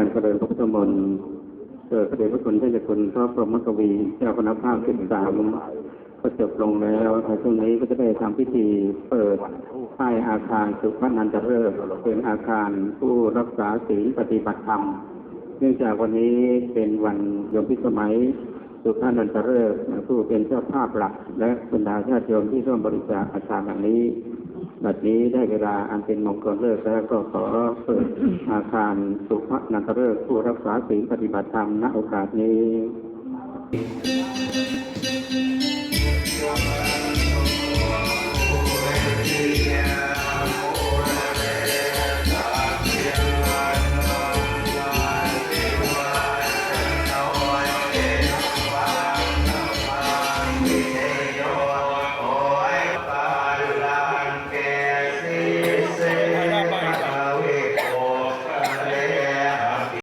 การเจริญพระพุทธมนต์เกิดพระเดชพระคุณท่านเจ้าคุณพระพรหมกวีเจ้าคณะภาคสิบสามก็จบลงแล้วในช่วงนี้ก็จะได้ทำพิธีเปิดป้อาคารสุพนันตฤกษ์เป็นอาคารผู้รักษาศีลปฏิบัติธรรม เนื่องจากวันนี้เป็นวันยมพิสมัยสุภานันตฤกษ์ผู้เป็นเจ้าภาพหลัก และบรรดาญาติโยมที่ร่วมบริจาคอาคารแห่งนี้ บัดนี้ได้เวลาอันเป็นมงคลเลิกแล้วก็ขอเปิดอาคารสุภนันตเลิกผู้รักษาศีลปฏิบัติธรรมณโอกาสนี้